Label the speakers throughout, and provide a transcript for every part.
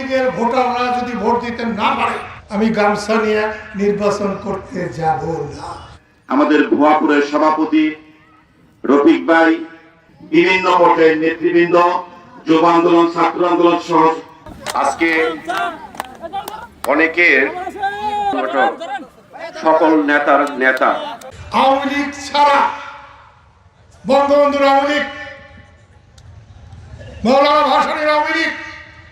Speaker 1: লীগের ভোটাররা যদি ভোট দিতে না পারে আমি গামছা নিয়ে নির্বাচন করতে যাব না।
Speaker 2: আমাদের ভুয়াপুরের সভাপতি রফিক ভাই বিভিন্ন পর্যায়ের নেতৃবৃন্দ যুব আন্দোলন ছাত্র আন্দোলন সহ আজকে অনেকের সকল নেতার নেতা।
Speaker 1: আওয়ামী লীগ ছাড়া বঙ্গবন্ধুর আওয়ামী লীগ মৌলানা ভাসানের আওয়ামী লীগ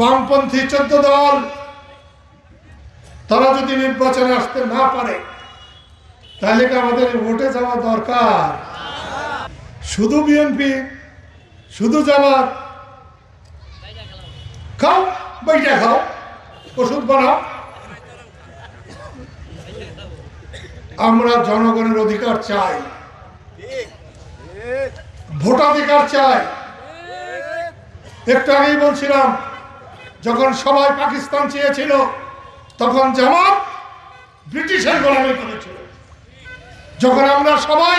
Speaker 1: বামপন্থী চোদ্দ দল, তারা যদি নির্বাচনে আসতে না পারে, তাহলে কি আমাদের ভোটে যাওয়া দরকার? শুধু বিএনপি শুধু জামাত। খাও, বইটা খাও, ওষুধ বানাও। আমরা জনগণের অধিকার চাই। ভোটাধিকার চাই। একটু আগেই বলছিলাম যখন সবাই পাকিস্তান চেয়েছিল, তখন জামাত ব্রিটিশের গোলামি করেছিল। যখন আমরা সবাই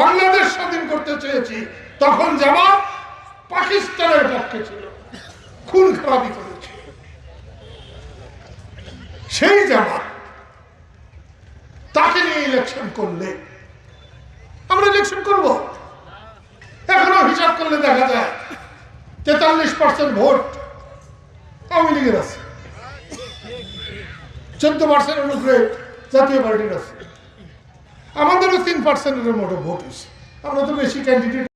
Speaker 1: বাংলাদেশ স্বাধীন করতে চেয়েছি, তখন জামাত পাকিস্তানের পক্ষে ছিল। খুন খারাপি করেছিল। সেই জামাত তাকে নিয়ে ইলেকশন করলে, আমরা ইলেকশন করব। এখনও হিসাব করলে দেখা যায়, তেতাল্লিশ পার্সেন্ট ভোট আওয়ামী আছে। চোদ্দ পার্সেন্ট অনুগ্রহে জাতীয় পার্টির আছে। আমাদেরও তিন পার্সেন্টের মতো ভোট হয়েছে। আমরা তো বেশি ক্যান্ডিডেট